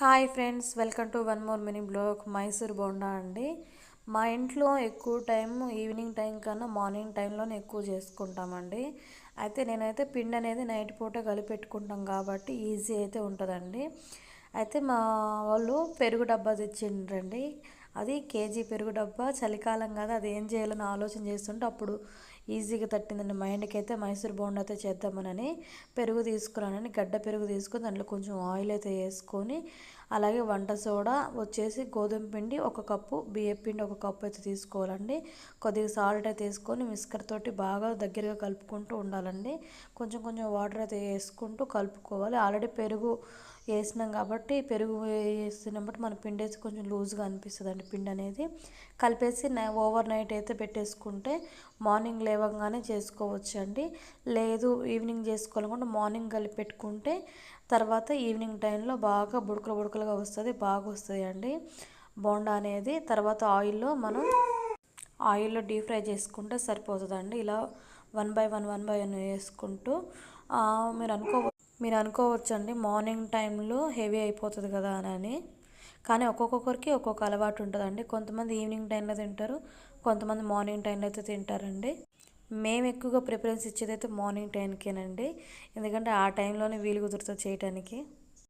Hi friends welcome to one more mini blog. Mysore bonda అండి. మా ఇంట్లో ఎక్కువ టైం ఈవినింగ్ టైం కన్నా మార్నింగ్ టైంలోనే ఎక్కువ చేసుకుంటామండి. అయితే నేనైతే పిండి అనేది నైట్ పూట కలిపెట్టుకుంటాం కాబట్టి ఈజీ అయితే ఉంటుందండి. అయితే మా వాళ్ళు పెరుగు డబ్బా తెచ్చిండ్రండి. అది కేజీ పెరుగు డబ్బా చలికాలం కదా అది ఏం చేయాలని ఆలోచన చేస్తుంటే అప్పుడు ఈజీగా తట్టిందండి. మైండ్కి అయితే మైసూర్ బోండా అయితే చేద్దామనని పెరుగు తీసుకున్నానని గడ్డ పెరుగు తీసుకొని దాంట్లో కొంచెం ఆయిల్ అయితే వేసుకొని అలాగే వంట సోడా వచ్చేసి గోధుమ పిండి ఒక కప్పు బియ్యం పిండి ఒక కప్పు అయితే తీసుకోవాలండి. కొద్దిగా సాల్ట్ అయితే వేసుకొని మిస్కర్ తోటి బాగా దగ్గరగా కలుపుకుంటూ ఉండాలండి. కొంచెం కొంచెం వాటర్ అయితే వేసుకుంటూ కలుపుకోవాలి. ఆల్రెడీ పెరుగు వేసినాం కాబట్టి పెరుగు వేసినప్పుడు మన పిండి వేసి కొంచెం లూజ్గా అనిపిస్తుంది అండి పిండి అనేది. కలిపేసి ఓవర్ నైట్ అయితే పెట్టేసుకుంటే మార్నింగ్ లేవగానే చేసుకోవచ్చు అండి లేదు ఈవినింగ్ చేసుకోవాలనుకుంటే మార్నింగ్ కలిపి పెట్టుకుంటే తర్వాత ఈవినింగ్ టైంలో బాగా బుడకలు బుడకలుగా వస్తుంది బాగా వస్తుంది అండి బోండా అనేది తర్వాత ఆయిల్లో మనం ఆయిల్లో డీప్ ఫ్రై చేసుకుంటే సరిపోతుందండి. ఇలా one by one one by one వేసుకుంటూ మీరు అనుకో మీరు అనుకోవచ్చండి మార్నింగ్ టైంలో హెవీ అయిపోతుంది కదా అని. కానీ ఒక్కొక్కరికి ఒక్కొక్క అలవాటు ఉంటుందండి. కొంతమంది ఈవినింగ్ టైంలో తింటారు కొంతమంది మార్నింగ్ టైంలో అయితే తింటారండి. మేము ఎక్కువగా ప్రిఫరెన్స్ ఇచ్చేది అయితే మార్నింగ్ టైంకేనండి. ఎందుకంటే ఆ టైంలోనే వీలు కుదురుతుంది చేయటానికి.